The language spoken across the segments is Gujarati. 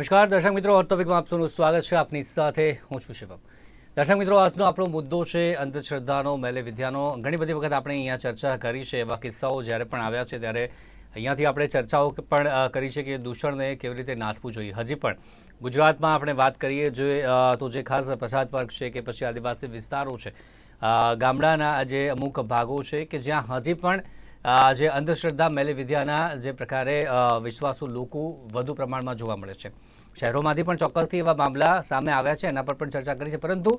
નમસ્કાર. દર્શક મિત્રો હોટ ટોપિકમાં આપ સૌનું સ્વાગત છે. આપની સાથે હું છું શિવમ. દર્શક મિત્રો, આજનો આપણો મુદ્દો છે અંધશ્રદ્ધાનો મેલે વિદ્યાનો ઘણી બધી વખત આપણે અહીંયા ચર્ચા કરી છે, એવા કિસ્સાઓ જ્યારે પણ આવ્યા છે, ત્યારે અહીંયાથી આપણે ચર્ચાઓ પણ કરી છે કે દૂષણને કેવી રીતે નાથવું જોઈએ. હજી પણ ગુજરાતમાં આપણે વાત કરીએ જે તો જે ખાસ પછાત વર્ગ છે કે પછી આદિવાસી વિસ્તારો છે ગામડાના જે અમુક ભાગો છે કે જ્યાં હજી પણ જે અંધશ્રદ્ધા મેલે વિદ્યાના જે પ્રકારે વિશ્વાસુ લોકો વધુ પ્રમાણમાં જોવા મળે છે. શહેરોમાંથી પણ ચોક્કસથી એવા મામલા સામે આવ્યા છે, એના પર પણ ચર્ચા કરી છે. પરંતુ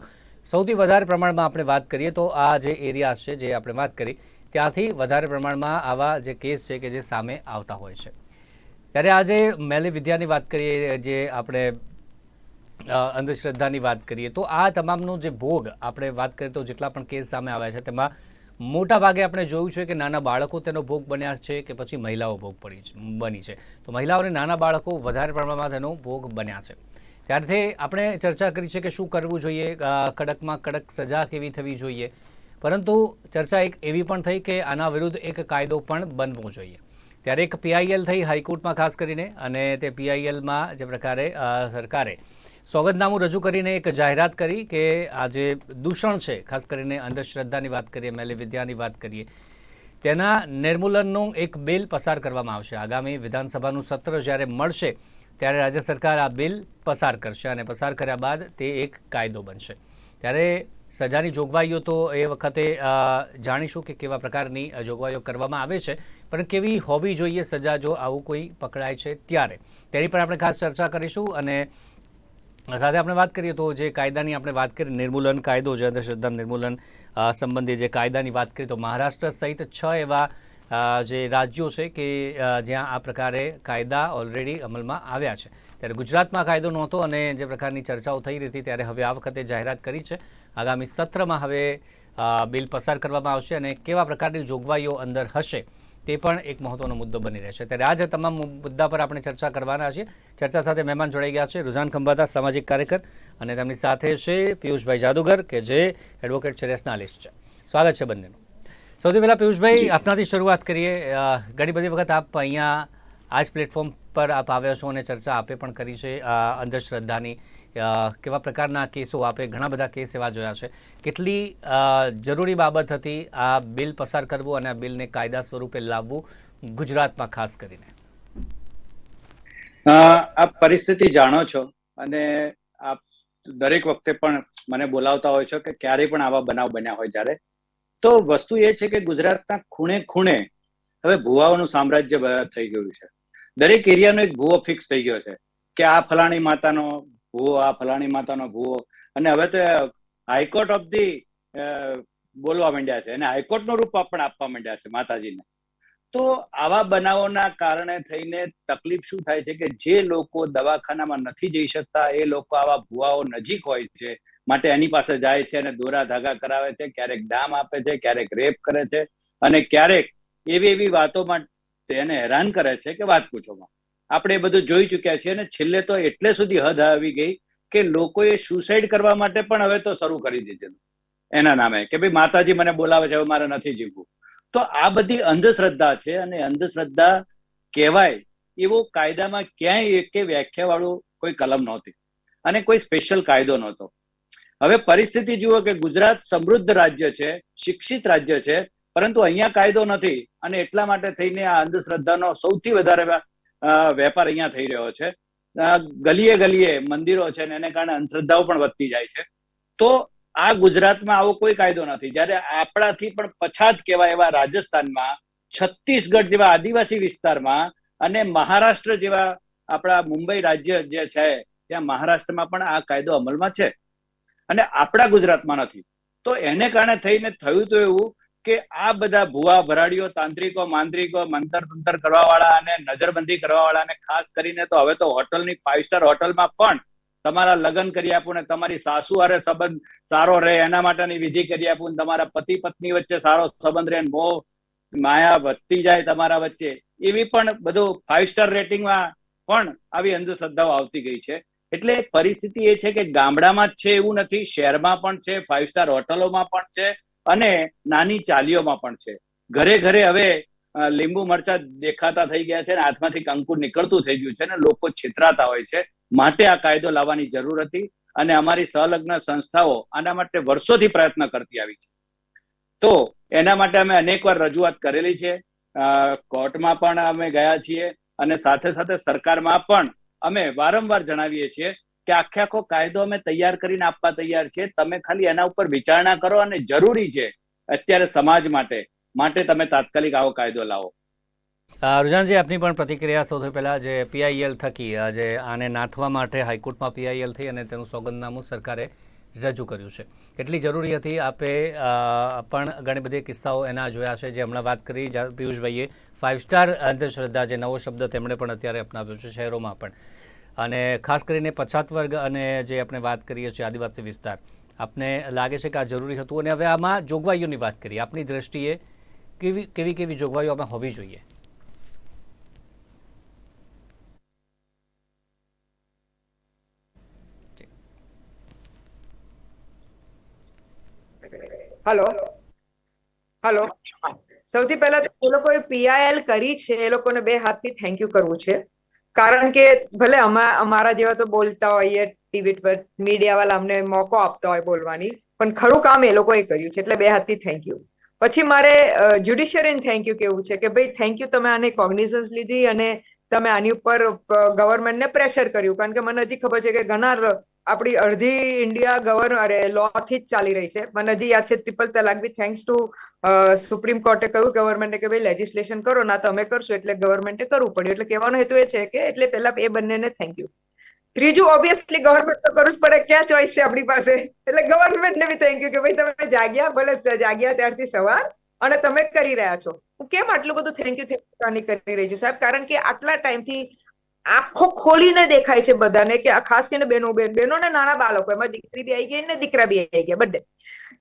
સૌથી વધારે પ્રમાણમાં આપણે વાત કરીએ તો આ જે એરિયા છે, જે આપણે વાત કરી, ત્યાંથી વધારે પ્રમાણમાં આવા જે કેસ છે કે જે સામે આવતા હોય છે. ત્યારે આજે મેલી વિદ્યાની વાત કરીએ, જે આપણે અંધશ્રદ્ધાની વાત કરીએ, તો આ તમામનો જે ભોગ આપણે વાત કરીએ તો જેટલા પણ કેસ સામે આવ્યા છે, તેમાં મોટા ભાગે આપણે જોયું છે કે નાના બાળકો તેનો ભોગ બન્યા છે કે પછી મહિલાઓ ભોગ પડી બની છે. તો મહિલાઓ અને નાના બાળકો વધારે પ્રમાણમાં તેનો ભોગ બન્યા છે. ત્યારથી આપણે ચર્ચા કરી છે કે શું કરવું જોઈએ કડકમાં કડક સજા કેવી થવી જોઈએ. પરંતુ ચર્ચા એક એવી પણ થઈ કે આના વિરુદ્ધ એક કાયદો પણ બનવો જોઈએ. ત્યારે એક પીઆઈએલ થઈ હાઈકોર્ટમાં ખાસ કરીને અને તે પીઆઈએલમાં જે પ્રકારે સરકારે સોગંદનામું રજૂ કરીને એક જાહેરાત કરી કે આ જે દૂષણ છે, ખાસ કરીને અંધશ્રદ્ધાની વાત કરીએ, મેલે વિદ્યાની વાત કરીએ, તેના નિર્મૂલનનું એક બિલ પસાર કરવામાં આવશે. આગામી વિધાનસભાનું સત્ર જ્યારે મળશે, ત્યારે રાજ્ય સરકાર આ બિલ પસાર કરશે અને પસાર કર્યા બાદ તે એક કાયદો બનશે. ત્યારે સજાની જોગવાઈઓ તો એ વખતે જાણીશું કે કેવા પ્રકારની જોગવાઈઓ કરવામાં આવે છે, પણ કેવી હોવી જોઈએ સજા જો આવું કોઈ પકડાય છે ત્યારે. તેની પર આપણે ખાસ ચર્ચા કરીશું અને સાથે આપણે વાત કરીએ તો જે કાયદાની આપણે વાત કરીએ, નિર્મૂલન કાયદો જે અંધશ્રદ્ધા નિર્મૂલન સંબંધે જે કાયદાની વાત કરીએ તો મહારાષ્ટ્ર સહિત છ એવા જે રાજ્યો છે કે જ્યાં આ પ્રકારે કાયદા ઓલરેડી અમલમાં આવ્યા છે. ત્યારે ગુજરાતમાં કાયદો નહોતો અને જે પ્રકારની ચર્ચાઓ થઈ રહી હતી ત્યારે હવે આ વખતે જાહેરાત કરી છે. આગામી સત્રમાં હવે બિલ પસાર કરવામાં આવશે અને કેવા પ્રકારની જોગવાઈઓ અંદર હશે તે પણ એક મહત્વનો મુદ્દો બની રહેશે. ત્યારે આજ તમામ મુદ્દા પર આપણે ચર્ચા કરવાના છીએ. ચર્ચા સાથે મહેમાન જોડાઈ ગયા છે રુઝાન ખંભાતા સામાજિક કાર્યકર અને તેમની સાથે છે પિયુષભાઈ જાદુગર, કે જે એડવોકેટ છે રેશનાલિસ્ટ છે. સ્વાગત છે બંનેનું. સૌથી પહેલાં પિયુષભાઈ, આપનાથી શરૂઆત કરીએ. ઘણી બધી વખત આપ અહીંયા આ જ પ્લેટફોર્મ પર આપ આવ્યા છો અને ચર્ચા આપે પણ કરી છે. અંધશ્રદ્ધાની કેવા પ્રકારના કેસો? આપે ઘણા બધા કેસ એવા જોયા છે. કેટલી જરૂરી બાબત હતી આ બિલ પસાર કરવું અને આ બિલને કાયદા સ્વરૂપે લાવવું ગુજરાતમાં ખાસ કરીને? આપ પરિસ્થિતિ જાણો છો અને આપ દરેક વખતે પણ મને બોલાવતા હોય છો કે ક્યારે પણ આવા બનાવ બન્યા હોય જ્યારે. તો વસ્તુ એ છે કે ગુજરાતના ખૂણે ખૂણે હવે ભુવાઓનું સામ્રાજ્ય થઈ ગયું છે. દરેક એરિયાનો એક ભુવો ફિક્સ થઈ ગયો છે કે આ ફલાણી માતાનો ભુવો, આ ફલાણી માતાનો ભૂવો. અને હવે તો હાઈકોર્ટ ઓફ ધી બોલવા માંડ્યા છે. અને હાઈકોર્ટનું રૂપ પણ આપવા માંડ્યા છે માતાજીને. તો આવા બનાવોના કારણે થઈને તકલીફ શું થાય છે કે જે લોકો દવાખાનામાં નથી જઈ શકતા, એ લોકો આવા ભુવાઓ નજીક હોય છે, માટે એની પાસે જાય છે અને દોરા ધાગા કરાવે છે, ક્યારેક દામ આપે છે, ક્યારેક રેપ કરે છે. અને ક્યારેક એવી એવી વાતોમાં તેને હેરાન કરે છે કે વાત પૂછોમાં આપણે એ બધું જોઈ ચુક્યા છીએ અને છેલ્લે તો એટલે સુધી હદ આવી ગઈ કે લોકોએ સુસાઇડ કરવા માટે પણ હવે તો શરૂ કરી દીધેલું. એના નામે કે ભાઈ માતાજી મને બોલાવે છે, હવે મારે નથી જીવવું. તો આ બધી અંધશ્રદ્ધા છે અને અંધશ્રદ્ધા કહેવાય એવો કાયદામાં ક્યાંય એક વ્યાખ્યા વાળું કોઈ કલમ નહોતી અને કોઈ સ્પેશિયલ કાયદો નહોતો. હવે પરિસ્થિતિ જુઓ કે ગુજરાત સમૃદ્ધ રાજ્ય છે, શિક્ષિત રાજ્ય છે, પરંતુ અહીંયા કાયદો નથી અને એટલા માટે થઈને આ અંધશ્રદ્ધાનો સૌથી વધારે વેપાર અહીંયા થઈ રહ્યો છે. ગલીએ ગલીએ મંદિરો છે અને એને કારણે અંધશ્રદ્ધાઓ પણ વધતી જાય છે. તો આ ગુજરાતમાં આવો કોઈ કાયદો નથી. જ્યારે આપણાથી પણ પછાત કહેવાય એવા રાજસ્થાનમાં, છત્તીસગઢ જેવા આદિવાસી વિસ્તારમાં અને મહારાષ્ટ્ર જેવા આપણા મુંબઈ રાજ્ય જે છે, ત્યાં મહારાષ્ટ્રમાં પણ આ કાયદો અમલમાં છે. અને આપણા ગુજરાતમાં નથી. તો એને કારણે થઈને થયું તો એવું કે આ બધા ભુવા ભરાડીઓ તાંત્રિકો, માંત્રિકો, મંતર તંતર કરવા વાળા અને નજરબંધી કરવા વાળા અને ખાસ કરીને તો હવે તો હોટલની ફાઈવ સ્ટાર હોટલમાં પણ તમારા લગ્ન કરી આપું ને તમારી સાસુ અરે સંબંધ સારો રહે, એના માટેની વિધિ કરી આપું તમારા પતિ પત્ની વચ્ચે સારો સંબંધ રહે મોહ માયા વધતી જાય તમારા વચ્ચે, એવી પણ બધું ફાઈવ સ્ટાર રેટિંગમાં પણ આવી અંધશ્રદ્ધાઓ આવતી ગઈ છે. એટલે પરિસ્થિતિ એ છે કે ગામડામાં જ છે એવું નથી, શહેરમાં પણ છે ફાઈવ સ્ટાર હોટલોમાં પણ છે અને નાની ચાલીઓમાં પણ છે. ઘરે ઘરે હવે લીંબુ મરચા દેખાતા થઈ ગયા છે ને હાથમાંથી કંકુ નીકળતું થઈ ગયું છે ને લોકો છેતરાતા હોય છે. માટે આ કાયદો લાવવાની જરૂર હતી અને અમારી સંલગ્ન સંસ્થાઓ આના માટે વર્ષોથી પ્રયત્ન કરતી આવી છે. તો એના માટે અમે અનેકવાર રજૂઆત કરેલી છે. કોર્ટમાં પણ અમે ગયા છીએ અને સાથે સાથે સરકારમાં પણ અમે વારંવાર જણાવીએ છીએ કે આખે આખો કાયદો અમે તૈયાર કરીને આપવા તૈયાર છે. તમે ખાલી એના ઉપર વિચારણા કરો અને જરૂરી છે અત્યારે સમાજ માટે. માટે તમે તાત્કાલિક આવો કાયદો લાવો. રુજાનજી, આપની પણ પ્રતિક્રિયા સૌથી પહેલાં જે પીઆઈએલ થકી જે આને નાથવા માટે હાઈકોર્ટમાં પીઆઈએલ થઈ અને તેનું સોગંદનામું સરકારે રજૂ કર્યું છે. કેટલી જરૂરી હતી આપે પણ ઘણી બધી કિસ્સાઓ એના જોયા છે. જે હમણાં વાત કરી પિયુષભાઈએ ફાઇવ સ્ટાર અંધશ્રદ્ધા, જે નવો શબ્દ તેમણે પણ અત્યારે અપનાવ્યો છે, શહેરોમાં પણ. અને ખાસ કરીને પછાત વર્ગ અને જે આપણે વાત કરીએ છીએ આદિવાસી વિસ્તાર, આપને લાગે છે કે આ જરૂરી હતું? અને હવે આમાં જોગવાઈઓની વાત કરીએ. આપની દ્રષ્ટિએ કેવી કેવી કેવી જોગવાઈઓ આમાં હોવી જોઈએ? હલો? હલો? સૌથી પહેલા એ લોકોએ પીઆઈએલ કરી છે. એ લોકોને બે હાથથી થેન્ક યુ કરવું છે. કારણ કે ભલે અમા- અમારા જેવા તો બોલતા હોઈએ ટીવી પર મીડિયા વાળા અમને મોકો આપતા હોય બોલવાની, પણ ખરું કામ એ લોકોએ કર્યું છે, એટલે બે હાથથી થેન્ક યુ પછી મારે જ્યુડિશિયરીને થેન્ક યુ કેવું છે કે ભાઈ થેન્ક યુ તમે આને કોગ્નિઝન્સ લીધી અને તમે આની ઉપર ગવર્મેન્ટને પ્રેશર કર્યું. કારણ કે મને હજી ખબર છે કે ઘણા આપણી અડધી ઇન્ડિયા ગવર્ન અરે લો થી જ ચાલી રહી છે. મને હજી યાદ છે ટ્રિપલ તલાક બી થેન્ક્સ ટુ સુપ્રીમ કોર્ટે કહ્યું ગવર્મેન્ટે કે ભાઈ લેજિસ્લેશન કરો, ના તમે કરશો, એટલે ગવર્મેન્ટે કરવું પડ્યું. એટલે કહેવાનો હેતુ એ છે કે, એટલે પહેલા એ બંનેને થેન્ક યુ ત્રીજું ઓબ્વિયસલી ગવર્મેન્ટ તો કરવું જ પડે, ક્યાં ચોઈસ છે આપણી પાસે? એટલે ગવર્મેન્ટને બી થેન્ક યુ કે ભાઈ તમે જાગ્યા, ભલે જાગ્યા ત્યારથી સવાર, અને તમે કરી રહ્યા છો. હું કેમ આટલું બધું થેન્ક યુ થેન્ક કરી રહી છું સાહેબ? કારણ કે આટલા ટાઈમથી આંખો ખોલીને દેખાય છે બધાને કે ખાસ કરીને બહેનો બહેનો ને નાના બાળકો, એમાં દીકરી બી આવી ગઈ ને દીકરા બી આવી ગયા બંને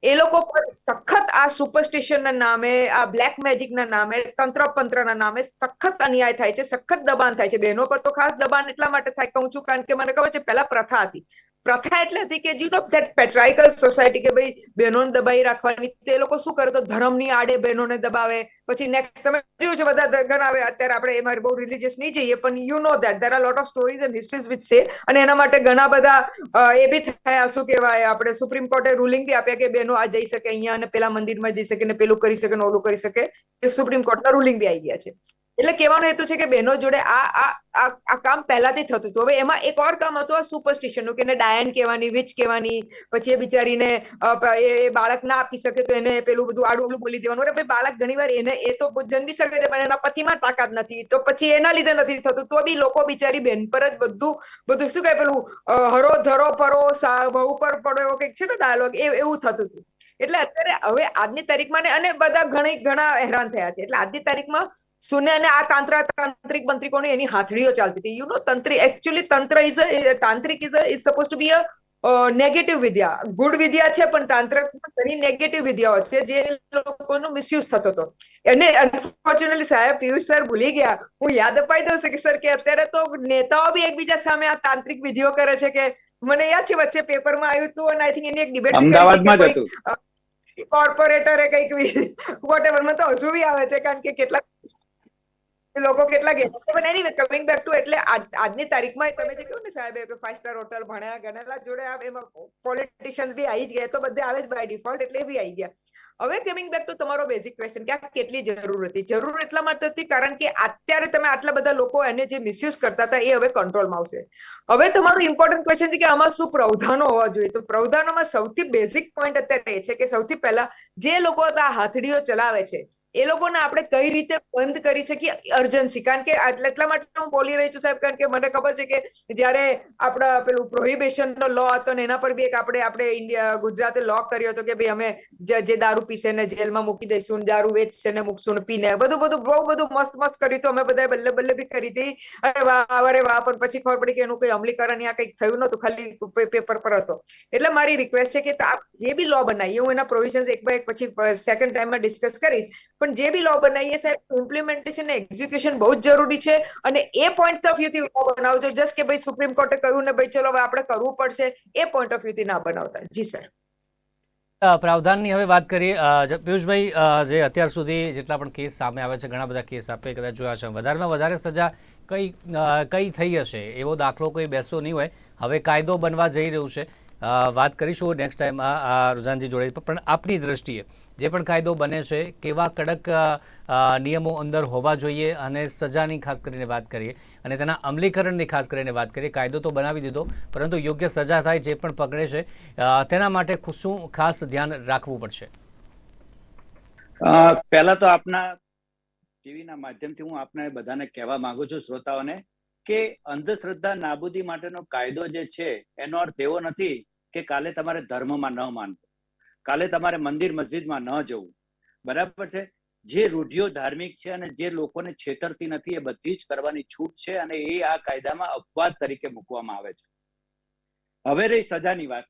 એ લોકો પર સખત આ સુપરસ્ટિશન ના નામે, આ બ્લેક મેજિક ના નામે તંત્ર પંત્રના નામે સખત અન્યાય થાય છે, સખત દબાણ થાય છે. બહેનો પર તો ખાસ દબાણ એટલા માટે થાય કહું છું કારણ કે મને ખબર છે પહેલા પ્રથા હતી. પ્રથા એટલે હતી કે you know that patriarchal society કે ભાઈ બહેનોને દબાઈ રાખવાની તે લોકો શું કરે તો ધર્મની આડે બહેનોને દબાવે. પછી નેક્સ્ટ તમે જોયું છે બધા ગણાવે અત્યારે આપણે એ મારે બહુ રિલીજીયસ નહીં જઈએ, પણ you know that there are lot of stories and histories with say અને એના માટે ઘણા બધા એ બી થયા શું કહેવાય, આપણે સુપ્રીમ કોર્ટે રૂલિંગ બી આપ્યા કે બહેનો આ જઈ શકે અહીંયા અને પેલા મંદિરમાં જઈ શકે ને પેલું કરી શકે ને ઓલું કરી શકે, એ સુપ્રીમ કોર્ટના રૂલિંગ બી આવી ગયા છે. એટલે કહેવાનો હેતુ છે કે બહેનો જોડે આ આ આ કામ પહેલાથી થતું હતું. હવે એમાં એક ઓર કામ હતું આ સુપરસ્ટિશનનું કે એને ડાયન કહેવાની, વિચ કહેવાની, પછી એ બિચારીને એ બાળક ના આપી શકે તો એને પેલું બધું આડું આડું બોલી દેવાનું. અરે ભાઈ, બાળક ઘણીવાર એને, એ તો જન્મી શકે છે, પણ એના પતિમાં તાકાત નથી. તો પછી એના લીધે નથી થતું. તો બી લોકો બિચારી બેન પર જ બધું બધું શું કહે પેલું હરો ધરો પરો વહુ પર પડો એવો કંઈક છે ને ડાયલોગ એવું થતું હતું. એટલે અત્યારે, હવે આજની તારીખમાં અને બધા ઘણી, ઘણા હેરાન થયા છે. એટલે આજની તારીખમાં સુને અને આ તાંત્ર તાંત્રિક મંત્રિકોની એની હાથડીઓ ચાલતી હતી. યુ નો તંત્રી એકચ્યુઅલી તંત્ર ઇઝ અ તાંત્રિક is is suppose to be a negative Vidya. Good વિદ્યા છે પણ તાંત્રિક ઘણી નેગેટિવ વિદ્યાઓ છે જે લોકોનો મિસયુઝ થતો હતો. એને અનફોર્ચ્યુનેટલી સાહેબ પિયુષ સર ભૂલી ગયા. હું યાદ અપાઈ દઉં કે સર કે અત્યારે તો નેતાઓ બી એકબીજા સામે આ તાંત્રિક વિધિઓ કરે છે કે મને યાદ છે વચ્ચે પેપરમાં આવ્યું હતું અને આઈ થિંક એની એક ડિબેટ અમદાવાદમાં જ હતું. કોર્પોરેટરે કંઈક વોટેવરમાં તો હજુ બી આવે છે કારણ કે કેટલાક લોકો કેટલા ગયા પણ એની કમિંગ બેક ટુ એટલે આજની તારીખમાં તમે જે કહ્યું ને સાહેબ કે ફાઈવ સ્ટાર હોટલ ભણ્યા, ગણેલા જોડે એમાં પોલિટિશિયન્સ બી આવી જ ગયા, તો બધે આવે જ બાય ડિફોલ્ટ એટલે એ બી આવી ગયા. હવે કમિંગ બેક ટુ તમારો બેઝિક ક્વેશ્ચન કે આ કેટલી જરૂર હતી? જરૂર એટલા માટે હતી કારણ કે અત્યારે તમે આટલા બધા લોકો એને જે મિસયુઝ કરતા હતા એ હવે કંટ્રોલમાં આવશે. હવે તમારું ઇમ્પોર્ટન્ટ ક્વેશ્ચન છે કે આમાં શું પ્રાવધાનો હોવા જોઈએ? તો પ્રાવધાનોમાં સૌથી બેઝિક પોઈન્ટ અત્યારે એ છે કે સૌથી પહેલા જે લોકો આ હાથડીઓ ચલાવે છે એ લોકોને આપણે કઈ રીતે બંધ કરી શકીએ? અર્જન્સી કારણ કે એટલા માટે હું બોલી રહી છું સાહેબ, કારણ કે મને ખબર છે કે જ્યારે આપણા પેલું પ્રોહિબિશન નો લો હતો ને એના પર બી એક આપણે આપણે ઇન્ડિયા ગુજરાતે લો કર્યો હતો કે ભાઈ અમે જે દારૂ પીશે ને જેલમાં મૂકી દઈશું, દારૂ વેચશે ને મૂકશું પીને, બધું બધું, બહુ બધું મસ્ત મસ્ત કર્યું હતું. અમે બધા બલ્લે બલ્લે બી કરી હતી. અરે વાહ અરે વાહ, પણ પછી ખબર પડી કે એનું કોઈ અમલીકરણ યા કંઈક થયું નતું ખાલી પેપર પર હતો. એટલે મારી રિક્વેસ્ટ છે કે જે બી લો બનાવીએ હું એના પ્રોવિઝન્સ એક બાય એક પછી સેકન્ડ ટાઈમમાં ડિસ્કસ કરીશ. પણ જે બી લો બનાવીએ સાહેબ ઇમ્પ્લિમેન્ટેશન એક્ઝિક્યુશન બહુ જ જરૂરી છે અને એ પોઈન્ટ ઓફ વ્યૂથી લો બનાવજો. જસ્ટ કે ભાઈ સુપ્રીમ કોર્ટે કહ્યું ને ભાઈ, ચલો હવે આપણે કરવું પડશે. એ પોઈન્ટ ઓફ વ્યૂથી ના બનાવતા. જી સર પ્રાવધાનની હવે વાત કરીએ. પિયુષભાઈ જે અત્યાર સુધી જેટલા પણ કેસ સામે આવે છે, ઘણા બધા કેસ આપે, કદાચ જોયા છે વધારેમાં વધારે સજા કઈ કઈ થઈ હશે? એવો દાખલો કોઈ બેસતો નહીં હોય. હવે કાયદો બનવા જઈ રહ્યું છે. વાત કરીશું નેક્સ્ટ ટાઈમ આ રુઝાનજી જોડે. પણ આપની દ્રષ્ટિએ જે પણ કાયદો બને છે, કેવા કડક નિયમો અંદર હોવા જોઈએ અને સજાની ખાસ કરીને વાત કરીએ અને તેના અમલીકરણની ખાસ કરીને વાત કરીએ. કાયદો તો બનાવી દીધો, પરંતુ યોગ્ય સજા થાય જે પણ પકડે છે તેના માટે શું ખાસ ધ્યાન રાખવું પડશે. પહેલા તો આપના ટીવીના માધ્યમથી હું આપને બધાને કહેવા માંગુ છું શ્રોતાઓને કે અંધશ્રદ્ધા નાબૂદી માટેનો કાયદો જે છે, એનો અર્થ એવો નથી કે કાલે તમારે ધર્મમાં ન માનવું. કાલે તમારે મંદિર મસ્જિદમાં ન જવું. બરાબર છે? જે રૂઢિઓ ધાર્મિક છે અને જે લોકોને છેતરતી નથી, એ બધી જ કરવાની છૂટ છે અને એ આ કાયદામાં અપવાદ તરીકે મૂકવામાં આવે છે. હવે રહી સજાની વાત.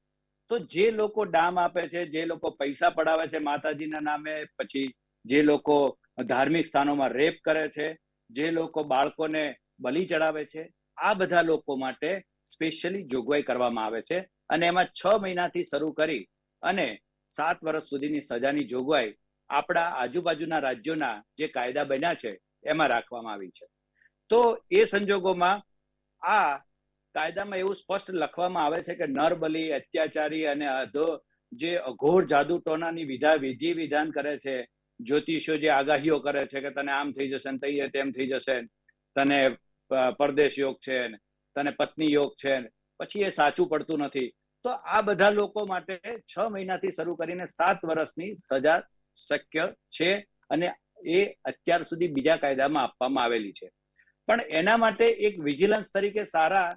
તો જે લોકો ડામ આપે છે, જે લોકો પૈસા પડાવે છે માતાજીના નામે, પછી જે લોકો ધાર્મિક સ્થાનોમાં રેપ કરે છે, જે લોકો બાળકોને બલિ ચડાવે છે, આ બધા લોકો માટે સ્પેશિયલી જોગવાઈ કરવામાં આવે છે. અને એમાં છ મહિનાથી શરૂ કરી અને સાત વર્ષ સુધીની સજાની જોગવાઈ આપણા આજુબાજુના રાજ્યોના જે કાયદા બન્યા છે, એમાં રાખવામાં આવી છે. તો એ સંજોગોમાં આ કાયદામાં એવું સ્પષ્ટ લખવામાં આવે છે કે નરબલી, અત્યાચારી અને અધો જે અઘોર જાદુ ટોનાની વિધા, વિધિ વિધાન કરે છે, જ્યોતિષો જે આગાહીઓ કરે છે કે તને આમ થઈ જશે ને તેમ થઈ જશે તને પરદેશ યોગ છે તને પત્ની યોગ છે પછી એ સાચું પડતું નથી. તો આ બધા લોકો માટે છ મહિનાથી શરૂ કરીને સાત વર્ષની સજા શક્ય છે અને એ અત્યાર સુધી બીજા કાયદામાં આપવામાં આવેલી છે. પણ એના માટે એક વિજિલન્સ તરીકે સારા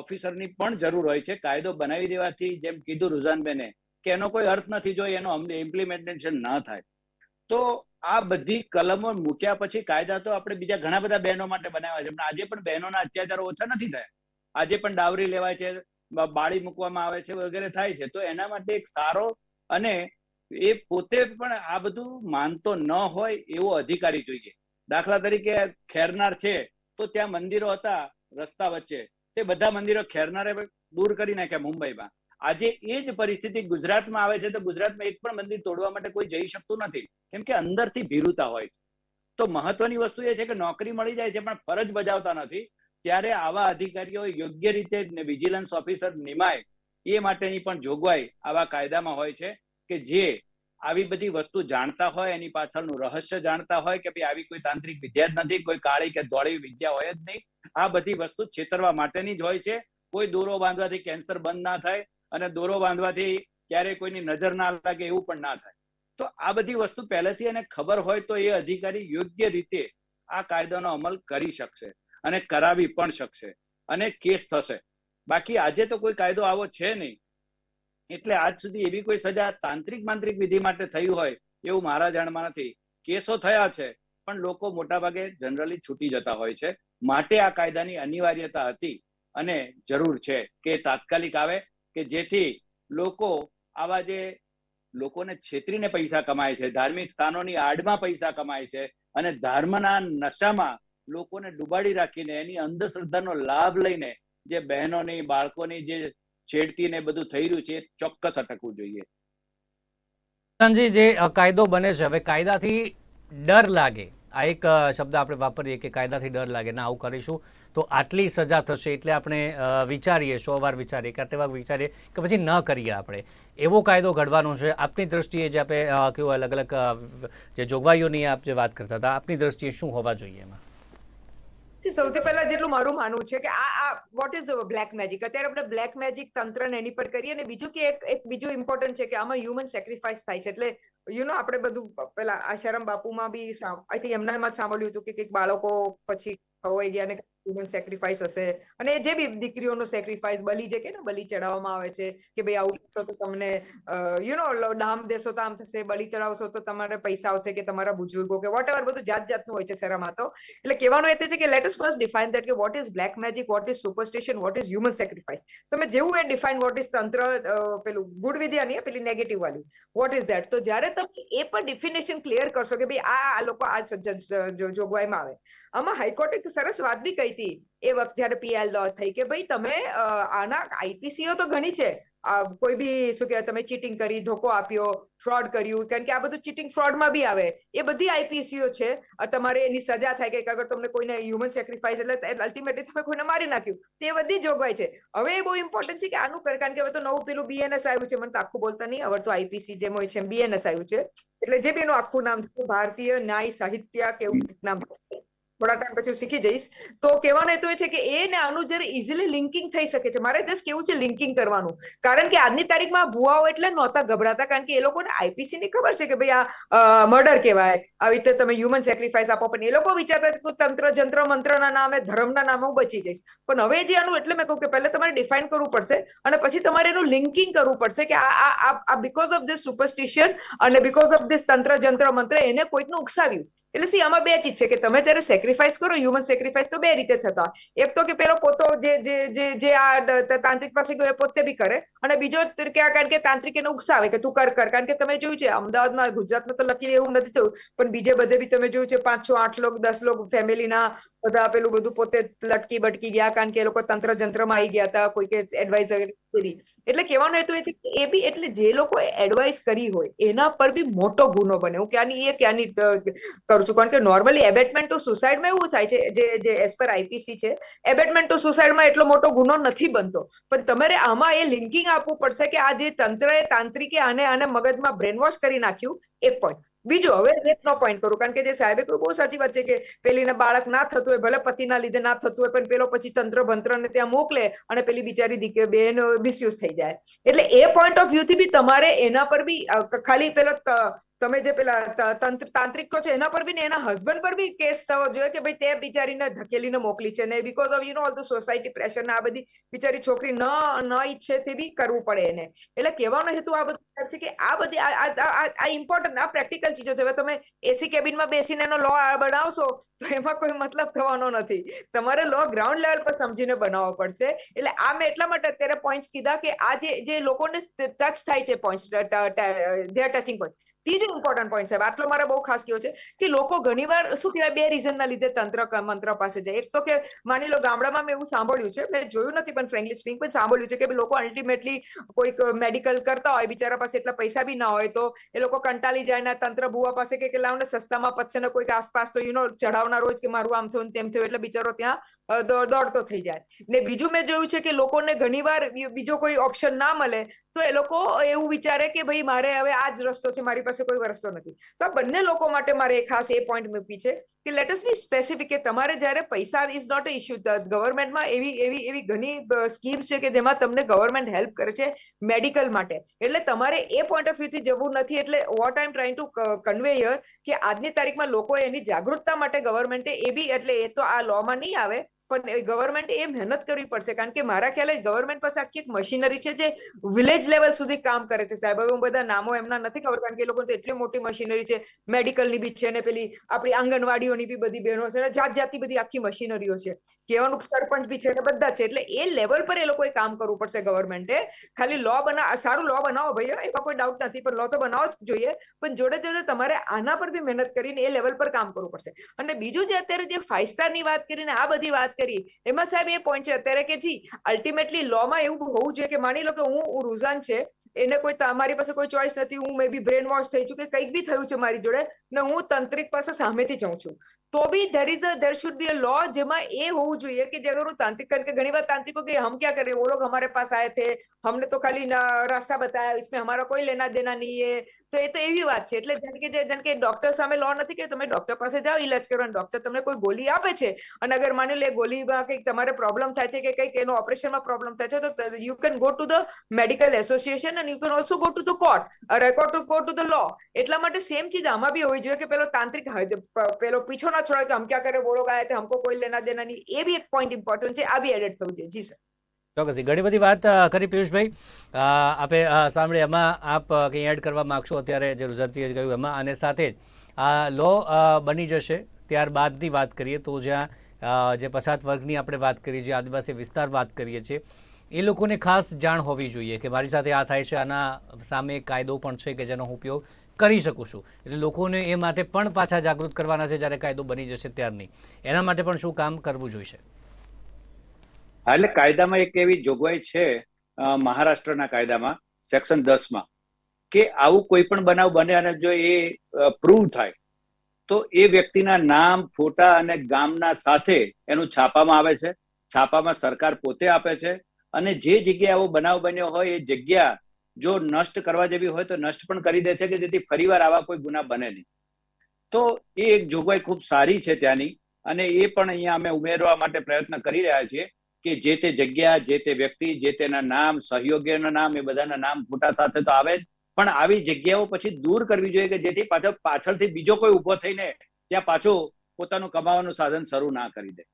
ઓફિસરની પણ જરૂર હોય છે. કાયદો બનાવી દેવાથી જેમ કીધું રુઝાનબેને કે એનો કોઈ અર્થ નથી જો એનો ઇમ્પ્લિમેન્ટેશન ન થાય. તો આ બધી કલમો મૂક્યા પછી કાયદા તો આપણે બીજા ઘણા બધા બહેનો માટે બનાવ્યા છે. આજે પણ બહેનોના અત્યાચારો ઓછા નથી થયા. આજે પણ ડાવરી લેવાય છે બાળી મૂકવામાં આવે છે, વગેરે થાય છે. તો એના માટે એક સારો અને એ પોતે પણ આ બધું માનતો ન હોય એવો અધિકારી જોઈએ. દાખલા તરીકે ખેરનાર છે, તો ત્યાં મંદિરો હતા, રસ્તા વચ્ચે. તે બધા મંદિરો ખેરનારે દૂર કરી નાખ્યા મુંબઈમાં. આજે એ જ પરિસ્થિતિ ગુજરાતમાં આવે છે, તો ગુજરાતમાં એક પણ મંદિર તોડવા માટે કોઈ જઈ શકતું નથી, કેમ કે અંદરથી ભીરુતા હોય તો મહત્વની વસ્તુ એ છે કે નોકરી મળી જાય છે, પણ ફરજ બજાવતા નથી. ત્યારે આવા અધિકારીઓ યોગ્ય રીતે વિજિલન્સ ઓફિસર નિમાય એ માટેની પણ જોગવાઈ આવા કાયદામાં હોય છે કે જે આવી બધી વસ્તુ જાણતા હોય, એની પાછળનું રહસ્ય જાણતા હોય કે ભાઈ આવી કોઈ તાંત્રિક વિદ્યા જ નથી, કોઈ કાળી કે દોડી વિદ્યા હોય જ નહીં. આ બધી વસ્તુ છેતરવા માટેની જ હોય છે. કોઈ દોરો બાંધવાથી કેન્સર બંધ ના થાય અને દોરો બાંધવાથી ક્યારેય કોઈની નજર ના લાગે એવું પણ ના થાય. તો આ બધી વસ્તુ પહેલેથી એને ખબર હોય તો એ અધિકારી યોગ્ય રીતે આ કાયદાનો અમલ કરી શકશે. અને કરાવી પણ શકશે. અને કેસ થશે. બાકી આજે તો કોઈ કાયદો આવો છે નહીં. એટલે આજ સુધી એવી કોઈ સજા તાંત્રિક માંત્રિક વિધિ માટે થઈ હોય એવું મારા જાણમાં નથી. કેસો થયા છે, પણ લોકો મોટાભાગે જનરલી છૂટી જતા હોય છે. માટે આ કાયદાની અનિવાર્યતા હતી અને જરૂર છે કે તાત્કાલિક આવે કે જેથી લોકો આવા જે લોકોને છેતરીને પૈસા કમાય છે, ધાર્મિક સ્થાનોની આડમાં પૈસા કમાય છે અને ધર્મના નશામાં લોકોને ડુબાડી રાખીને, એની અંધશ્રદ્ધાનો લાભ લઈને જે બહેનોની, બાળકોની જે છેડતી ને બધું થઈ રહ્યું છે, એ ચોક્કસ અટકવું જોઈએ. સંજી જે કાયદો બને છે, હવે કાયદાથી ડર લાગે. આ એક શબ્દ આપણે વાપરીએ કે કાયદાથી ડર લાગે. ના, આવું કરીશું તો આટલી સજા થશે એટલે આપણે વિચારીએ સો વાર વિચારીએ કે આટલી વાર વિચારીએ કે પછી ન કરીએ આપણે. એવો કાયદો ઘડવાનો છે. આપની દ્રષ્ટિએ જે આપણે કયું અલગ અલગ જે જોગવાઈઓની આપ જે વાત કરતા હતા, આપની દ્રષ્ટિએ શું હોવા જોઈએ એમાં? સૌથી પહેલા જેટલું મારું માનવું છે કે આ આ વોટ ઇઝ બ્લેક મેજિક અત્યારે આપણે બ્લેક મેજિક તંત્ર ને એની પર કરીએ અને બીજું કે એક એક બીજું ઇમ્પોર્ટન્ટ છે કે આમાં હ્યુમન સેક્રિફાઈસ થાય છે. એટલે યુ નો આપણે બધું પેલા આશારામ બાપુમાં બી આઈ થિંક એમનામાં જ સાંભળ્યું હતું કે કંઈક બાળકો પછી ખવાઈ ગયા ને હ્યુમન સેક્રિફાઈસ હશે. અને જે બી દીકરીઓનો સેક્રિફાઈસ બલી જે કે ને ચડાવવામાં આવે છે કે ભાઈ આવું કરશો તો તમને યુ નો ડામ દેશો તો આમ થશે, બલી ચડાવશો તો તમારે પૈસા આવશે કે તમારા બુજુર્ગો કે વોટ એવર બધું જાત જાતનું હોય છે શેરામાં તો. એટલે કહેવાનું એ છે કે let us first define that કે what is black magic what is superstition what is human sacrifice તમે જેવું એ ડિફાઇન વોટ ઇઝ તંત્ર પેલું ગુડ વિદ્યા નહીં, પેલી નેગેટિવ વાળી. વોટ ઇઝ દેટ તો જ્યારે તમે એ પણ ડિફિનેશન ક્લિયર કરશો કે ભાઈ આ લોકો આ જોગવાઈમાં આવે. આમાં હાઈકોર્ટે સરસ વાત બી કહી હતી. એ વખત જયારે પીએલ લો થઈ કે ભાઈ તમે આના આઈપીસીઓ તો ઘણી છે. કોઈ બી શું કહેવાય, તમે ચીટિંગ કરી, ધોકો આપ્યો ફ્રોડ કર્યું, કારણ કે આ બધું ચીટિંગ ફ્રોડમાં બી આવે. એ બધી આઈપીસીઓ છે. તમારે એની સજા થાય કે અગર તમને કોઈને હ્યુમન સેક્રિફાઈસ એટલે અલ્ટિમેટલી તમે કોઈને મારી નાખ્યું. તે બધી જોગવાઈ છે. હવે એ બહુ ઇમ્પોર્ટન્ટ છે કે આનું કરે કારણ કે હવે તો નવું પેલું બીએનએસ આવ્યું છે. મને તો આખું બોલતા નહીં. આવડતું આઈપીસી જેમ હોય છે બીએનએસ આવ્યું છે. એટલે જે બી એનું આખું નામ ભારતીય ન્યાય સાહિત્ય કે એવું નામ. થોડા ટાઈમ પછી શીખી જઈશ. તો કહેવાનો હેતુ એ છે કે એ ને આનું જયારે ઇઝીલી લિંકિંગ થઈ શકે છે, મારે જસ્ટ કેવું છે લિંકિંગ કરવાનું? કારણ કે આજની તારીખમાં ભુવાઓ એટલે નહોતા ગભરાતા, કારણ કે એ લોકોને આઈપીસી ની ખબર છે કે ભાઈ આ મર્ડર કહેવાય. આવી રીતે તમે હ્યુમન સેક્રિફાઈસ આપો, પણ એ લોકો વિચારતા કે તંત્ર, જંત્ર, મંત્રના નામે, ધર્મના નામે હું બચી જઈશ. પણ હવે જે આનું, એટલે મેં કહું કે પહેલા તમારે ડિફાઇન કરવું પડશે અને પછી તમારે એનું લિંકિંગ કરવું પડશે કે આ આ બીકોઝ ઓફ ધીસ સુપરસ્ટિશન અને બીકોઝ ઓફ ધીસ તંત્ર, જંત્ર, મંત્ર એને કોઈકનું ઉકસાવ્યું. એટલે સી, આમાં બે ચીજ છે કે તમે જ્યારે સેક્રિફાઈસ કરો હ્યુમન સેક્રિફાઈસ તો બે રીતે થતા એક તો કે પેલો પોતો જે જે જે આ તાંત્રિક પાસે ગયો એ પોતે બી કરે. અને બીજો ક્યાં કારણ કે તાંત્રિક એને ઉકસાવે કે તું કર કર. કારણ કે તમે જોયું છે, અમદાવાદમાં ગુજરાતમાં તો લકીલી એવું નથી થયું. પણ બીજે બધે બી તમે જોયું છે, પાંચ છ, આઠ લોક, દસ લોક ફેમિલીના બધા પેલું બધું પોતે લટકી બટકી ગયા કારણ કે એ લોકો તંત્ર જંત્રમાં આવી ગયા હતા, કોઈ કે એડવાઇઝર કરી. એટલે કહેવાનો હેતુ એ છે કે એ બી એટલે જે લોકોએ એડવાઇસ કરી હોય, એના પર બી મોટો ગુનો બને. હું ક્યાંની એ ક્યાંની કરું છું. કારણ કે નોર્મલી એબેટમેન્ટ ટુ સુસાઇડમાં એવું થાય છે, જે જે એઝ પર આઈપીસી છે એબેટમેન્ટ ટુ સુસાઇડમાં એટલો મોટો ગુનો નથી બનતો. પણ તમારે આમાં એ લિંકિંગ આપવું પડશે કે આ જે તંત્રએ તાંત્રિકે આને આને મગજમાં બ્રેનવોશ કરી નાખ્યું એક પોઈન્ટ બીજું હવે રેપનો પોઈન્ટ કરું, કારણ કે જે સાહેબે કહ્યું, બહુ સાચી વાત છે કે પેલીને બાળક ના થતું હોય, ભલે પતિના લીધે ના થતું હોય, પણ પેલો પછી તંત્ર ભંત્રને ત્યાં મોકલે અને પેલી બિચારી દીકરી બેન મિસયુઝ થઈ જાય. એટલે એ પોઈન્ટ ઓફ વ્યૂ થી બી તમારે એના પર બી ખાલી પેલો તમે જે પેલા તંત્ર, તાંત્રિક છે, એના પર બી ને એના હસબન્ડ પર બી કેસ થવો જોઈએ કે ભાઈ તે બિચારીને ધકેલીને મોકલી છે ને because of you know all the society pressure ને આ બધી બિચારી છોકરી ન ન ઈચ્છે તે બી કરવું પડે એને. એટલે કહેવાનો હેતુ આ બધું છે કે આ બધી આ ઇમ્પોર્ટન્ટ આ પ્રેક્ટિકલ ચીજો છે. હવે તમે એસી કેબિનમાં બેસીને એનો લો બનાવશો, તો એમાં કોઈ મતલબ થવાનો નથી. તમારે લો ગ્રાઉન્ડ લેવલ પર સમજીને બનાવવો પડશે. એટલે આ મેં એટલા માટે અત્યારે પોઈન્ટ્સ કીધા કે આ જે જે લોકોને ટચ થાય છે પોઈન્ટ ધેર ટચિંગ પોઈન્ટ ત્રીજો ઇમ્પોર્ટન્ટ પોઈન્ટ સાહેબ, આટલો મારે બહુ ખાસ કયો છે કે લોકો ઘણીવાર શું કહેવાય, બે રીઝનના લીધે તંત્ર મંત્ર પાસે જાય. એક તો કે માની લો ગામડામાં મેં એવું સાંભળ્યું છે, મેં જોયું નથી, પણ ફ્રેન્કલી સ્પીક પણ સાંભળ્યું છે કે લોકો અલ્ટિમેટલી કોઈક મેડિકલ કરતા હોય, બિચારા પાસે એટલા પૈસા બી ના હોય તો એ લોકો કંટાળી જાય ને તંત્ર ભુવા પાસે કે કે લાવ ને સસ્તામાં પચશે ને કોઈક આસપાસ તો એનો ચઢાવનાર હોય કે મારું આમ થયું તેમ થયું એટલે બિચારો ત્યાં દોડતો થઈ જાય. ને બીજું મેં જોયું છે કે લોકોને ઘણીવાર બીજો કોઈ ઓપ્શન ના મળે તો એ લોકો એવું વિચારે કે ભાઈ મારે હવે આ જ રસ્તો છે, મારી પાસે કોઈ રસ્તો નથી. તો આ બંને લોકો માટે મારે ખાસ એ પોઈન્ટ મૂકી છે કે લેટ અસ બી સ્પેસિફિક કે તમારે જ્યારે પૈસા ઇઝ નોટ ઇશ્યુ ગવર્મેન્ટમાં એવી એવી એવી ઘણી સ્કીમ્સ છે કે જેમાં તમને ગવર્મેન્ટ હેલ્પ કરે છે મેડિકલ માટે. એટલે તમારે એ પોઈન્ટ ઓફ વ્યૂથી જવું નથી, એટલે what I am trying to convey yeah કે આજની તારીખમાં લોકો એની જાગૃતતા માટે ગવર્મેન્ટે એ બી એટલે એ તો આ લોમાં નહીં આવે પણ ગવર્મેન્ટ એ મહેનત કરવી પડશે. કારણ કે મારા ખ્યાલે ગવર્મેન્ટ પાસે આખી એક મશીનરી છે જે વિલેજ લેવલ સુધી કામ કરે છે. સાહેબ, હવે હું બધા નામો એમના નથી ખબર, કારણ કે એ લોકોને એટલી મોટી મશીનરી છે. મેડિકલની બી છે ને પેલી આપણી આંગણવાડીઓની બી બધી બહેનો છે જાત જાતની બધી આખી મશીનરીઓ છે. કહેવાનું સરપંચ બી છે ને બધા છે. એટલે એ લેવલ પર એ લોકોએ કામ કરવું પડશે ગવર્મેન્ટે ખાલી લો બના, સારું લો બનાવો ભાઈ એમાં કોઈ ડાઉટ નથી, પણ લો તો બનાવો જ જોઈએ. પણ જોડે જોડે તમારે આના પર બી મહેનત કરીને એ લેવલ પર કામ કરવું પડશે. અને બીજું જે અત્યારે જે ફાઈવ સ્ટારની વાત કરીને આ બધી વાત કરી એમાં સાહેબ એ પોઈન્ટ છે અત્યારે કે જી અલ્ટિમેટલી લો માં એવું હોવું જોઈએ કે માની લો કે હું હું રૂઝાન છે એને કોઈ મારી પાસે કોઈ ચોઈસ નથી હું મે બી બ્રેન વોશ થઈ છું કે કંઈક બી થયું છે મારી જોડે ને હું તંત્રિક પાસે સામેથી જાઉં છું તો બી there is a there should be a law જેમાં એ હોવું જોઈએ કે જે અગર હું તાંત્રિક કારણ કે ઘણી વાર તાંત્રિકો કે હમ क्या करें वो लोग हमारे पास आए थे हमने तो खाली न- रास्ता बताया इसमें हमारा કોઈ લેના દેના નહીં है તો એ તો એવી વાત છે. એટલે જેમ કે જેમ કે ડોક્ટર સામે લો નથી કે તમે ડોક્ટર પાસે જાઓ, ઈલાજ કરવા ડોક્ટર તમને કોઈ ગોળી આપે છે અને અગર માની લે ગોળીમાં કંઈક તમારે પ્રોબ્લેમ થાય છે કે કંઈક એનો ઓપરેશનમાં પ્રોબ્લેમ થાય છે, તો you can go to the medical association અને you can also go to the court record to go to the law એટલા માટે સેમ ચીજ આમાં બી હોવી જોઈએ કે પેલો તાંત્રિક પેલો પીછો ના છોડાય કે હમ ક્યાં કરે, બોલો ગયા હમકો કોઈ લેના દેના નહીં એ બી એક પોઈન્ટ ઇમ્પોર્ટન્ટ છે. આ બી એડ થવું જોઈએ. જી સર ચોક્કસથી. ઘણી બધી વાત કરી પિયુષભાઈ. આપે સાંભળી. એમાં આપ કંઈ એડ કરવા માગશો? અત્યારે જે રુઝાનસિંહે કહ્યું, એમાં. અને સાથે જ આ લો બની જશે. ત્યારબાદની વાત કરીએ તો જ્યાં જે પછાત વર્ગની આપણે વાત કરીએ, જે આદિવાસી વિસ્તાર વાત કરીએ છીએ, એ લોકોને ખાસ જાણ હોવી જોઈએ કે મારી સાથે આ થાય છે. આના સામે કાયદો પણ છે કે જેનો હું ઉપયોગ કરી શકું છું. એટલે લોકોને એ માટે પણ પાછા જાગૃત કરવાના છે જ્યારે કાયદો બની જશે ત્યારની. એના માટે પણ શું કામ કરવું જોઈશે? હા એટલે કાયદામાં એક એવી જોગવાઈ છે મહારાષ્ટ્રના કાયદામાં સેક્શન દસમાં, કે આવું કોઈ પણ બનાવ બને અને જો એ પ્રૂવ થાય, તો એ વ્યક્તિના નામ, ફોટા અને ગામના સાથે એનું છાપામાં આવે છે. છાપામાં સરકાર પોતે આપે છે અને જે જગ્યાએ આવો બનાવ બન્યો હોય, એ જગ્યા જો નષ્ટ કરવા જેવી હોય તો નષ્ટ પણ કરી દે છે કે જેથી ફરીવાર આવા કોઈ ગુના બને નહીં. તો એ એક જોગવાઈ ખૂબ સારી છે ત્યાંની અને એ પણ અહીંયા અમે ઉમેરવા માટે પ્રયત્ન કરી રહ્યા છીએ. કે જે તે જગ્યા, જે તે વ્યક્તિ, જે તેના નામ સહયોગીના નામ, એ બધાના નામ ફોટા સાથે તો આવે જ. પણ આવી જગ્યાઓ પછી દૂર કરવી જોઈએ કે જેથી પાછો પાછળથી બીજો કોઈ ઊભો થઈને ત્યાં પાછો પોતાનું કમાવાનું સાધન શરૂ ના કરી દે.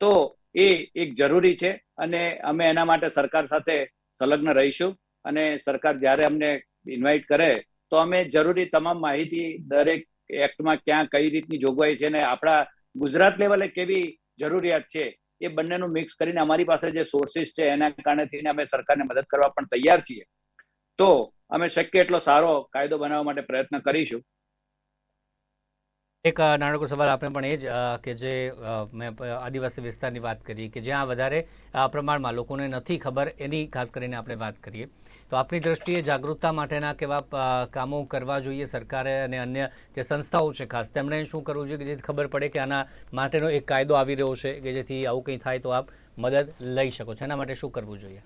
તો એ એક જરૂરી છે અને અમે એના માટે સરકાર સાથે સંલગ્ન રહીશું અને સરકાર જ્યારે અમને ઇન્વાઇટ કરે તો અમે જરૂરી તમામ માહિતી દરેક એક્ટમાં ક્યાં કઈ રીતની જોગવાઈ છે ને આપણા ગુજરાત લેવલે કેવી જરૂરિયાત છે એ બંનેનું મિક્સ કરીને અમારી પાસે જે સોર્સિસ છે, એના કારણે થઈને અમે સરકારને મદદ કરવા પણ તૈયાર છીએ. તો અમે શક્ય એટલો સારો કાયદો બનાવવા માટે પ્રયત્ન કરીશું. એક નાનકડો સવાલ આપણે પણ એ જ કે જે મેં આદિવાસી વિસ્તારની વાત કરી કે જ્યાં વધારે પ્રમાણમાં લોકોને નથી ખબર એની ખાસ કરીને આપણે વાત કરીએ. તો આપની દ્રષ્ટિએ જાગૃતતા માટેના કેવા કામો કરવા જોઈએ સરકારે અને અન્ય જે સંસ્થાઓ છે, ખાસ તેમણે શું કરવું જોઈએ કે જેથી ખબર પડે કે આના માટેનો એક કાયદો આવી રહ્યો છે કે જેથી આવું કંઈ થાય તો આપ મદદ લઈ શકો છો. એના માટે શું કરવું જોઈએ?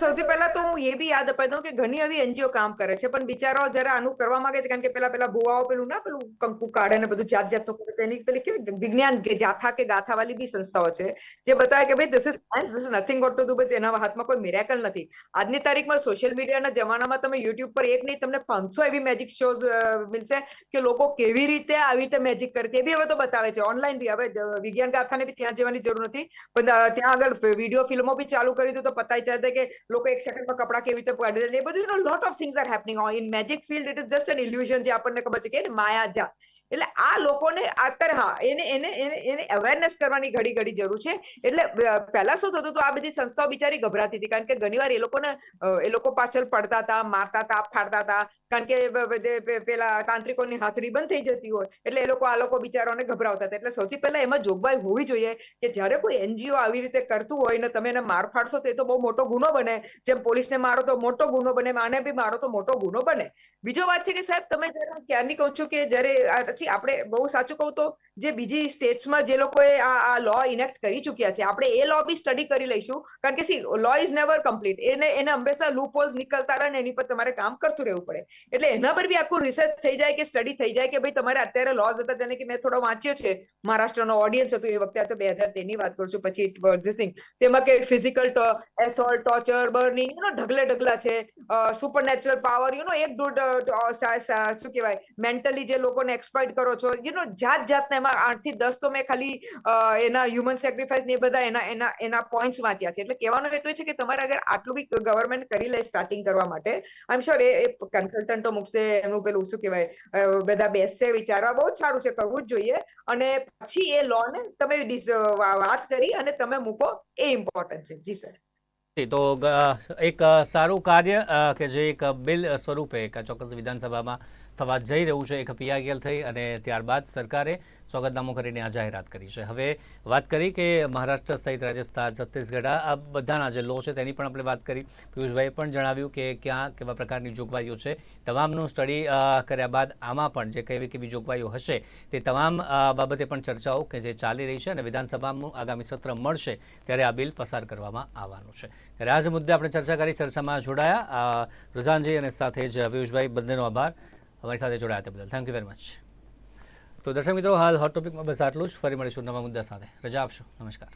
સૌથી પહેલા તો હું એ બી યાદ અપાઈ દઉં કે ઘણી આવી એનજીઓ કામ કરે છે, પણ બિચારાઓ જરા આનું કરવા માંગે છે, કારણ કે પેલા પેલા ભુવાઓ પેલું ના પેલું કંકુ કાઢે ને બધું જાત જાતનું કરે એની પેલી કેવી વિજ્ઞાન જાથા કે ગાથા વાળી બી સંસ્થાઓ છે, જે બતાવે કે ભાઈ this is science this is nothing got to do but એના હાથમાં કોઈ મિરેકલ નથી. આજની તારીખમાં સોશિયલ મીડિયાના જમાનામાં તમે યુટ્યુબ પર એક નહીં, તમને પાંચસો એવી મેજિક શોઝ મળશે કે લોકો કેવી રીતે આવી રીતે મેજિક કરે છે, એ બી હવે તો બતાવે છે. ઓનલાઈન બી હવે વિજ્ઞાન ગાથાને બી ત્યાં જવાની જરૂર નથી. પણ ત્યાં આગળ વીડિયો ફિલ્મો બી ચાલુ કરી દો તો પતાઈ જાય કે લોકો એક સેકન્ડમાં કપડા કેવી રીતે કાઢી દે એ બધું lot of things are happening in magic field it is just an illusion જે આપણને ખબર છે કે, માયા માયાજાળ એટલે આ લોકોને અત્યારે હા, એને એને એને એને અવેરનેસ કરવાની ઘડી ઘડી જરૂર છે. એટલે પહેલા શું થતું હતું, આ બધી સંસ્થાઓ બિચારી ગભરાતી હતી. કારણ કે ઘણીવાર એ લોકોને એ લોકો પાછળ પડતા હતા, મારતા હતા, ફાડતા હતા. કારણ કે પેલા તાંત્રિકોની હાથડી બંધ થઈ જતી હોય. એટલે એ લોકો, આ લોકો બિચારાઓને ગભરાવતા હતા. એટલે સૌથી પહેલા એમાં જોગવાઈ હોવી જોઈએ કે જ્યારે કોઈ એનજીઓ આવી રીતે કરતું હોય ને તમે એને માર ફાડશો તો એ તો બહુ મોટો ગુનો બને. જેમ પોલીસને મારો તો મોટો ગુનો બને, આને બી મારો તો મોટો ગુનો બને. બીજો વાત છે કે સાહેબ, તમે જ્યારે ક્યારની કહું છું કે જ્યારે પછી આપણે બહુ સાચું કહું તો જે બીજી સ્ટેટ્સમાં જે લોકોએ આ આ લો ઇનેક્ટ કરી ચૂક્યા છે, આપણે એ લો બી સ્ટડી કરી લઈશું. કારણ કે see law is never complete એને એને હંમેશા લૂપહોલ્સ નીકળતા રહે એની પર તમારે કામ કરતું રહેવું પડે. એટલે એના પર બી આખું રિસર્ચ થઈ જાય કે સ્ટડી થઈ જાય કે ભાઈ તમારે અત્યારે લોઝ હતા જેને કે મેં થોડો વાંચ્યો છે. મહારાષ્ટ્રનો ઓડિયન્સ હતું એ વખતે, આ તો બે હજાર તેરની વાત કરું છું, પછી ધીસ થિંગ તેમાં કે physical assault torture burning you know ઢગલે ઢગલા છે. Super natural power you know એક દોઢ શું કહેવાય? મેન્ટલી જે લોકોને એક્સપ્લોઇટ કરો છો? યુ નો જાત જાતના એમાં આઠથી દસ તો મેં ખાલી એના હ્યુમન સેક્રિફાઈસ ને એ બધા એના એના એના પોઈન્ટ્સ વાંચ્યા છે. એટલે કહેવાનો હેતુ છે કે તમારે અગર આટલું બી ગવર્મેન્ટ કરી લે સ્ટાર્ટિંગ કરવા માટે આઈ એમ શ્યોર એ કન્સલ્ટન્ટો મૂકશે, એમનું પેલું શું કહેવાય બધા બેસશે, વિચારવા. બહુ જ સારું છે, કરવું જ જોઈએ. અને પછી એ લોન તમે વાત કરી અને તમે મૂકો, એ ઇમ્પોર્ટન્ટ છે. જી સર તો એક સારું કાર્ય કે જે એક બિલ સ્વરૂપે ચોક્કસ વિધાનસભામાં થવા જઈ રહ્યું છે, એક પીઆઈએલ થઈ અને ત્યારબાદ સરકારે સ્વાગતનામું કરીને આ જાહેરાત કરી છે. હવે વાત કરી કે મહારાષ્ટ્ર સહિત રાજસ્થાન, છત્તીસગઢ, આ બધાના જે લો છે તેની પણ આપણે વાત કરી. પિયુષભાઈએ પણ જણાવ્યું કે ક્યાં કેવા પ્રકારની જોગવાઈઓ છે. તમામનું સ્ટડી કર્યા બાદ આમાં પણ જે કેવી કેવી જોગવાઈઓ હશે તે તમામ બાબતે પણ ચર્ચાઓ કે જે ચાલી રહી છે અને વિધાનસભાનું આગામી સત્ર મળશે ત્યારે આ બિલ પસાર કરવામાં આવવાનું છે. ત્યારે આ મુદ્દે આપણે ચર્ચા કરી, ચર્ચામાં જોડાયા. રુઝાનજી અને સાથે જ પિયુષભાઈ, બંનેનો આભાર. हमारी साथ जोड़ाया था बदल थैंक यू वेरी मच तो दर्शक मित्रों हाल हॉट टॉपिक में बस आटलूज फरी मिलीशू नवा मुद्दा साथ रजा आपशो नमस्कार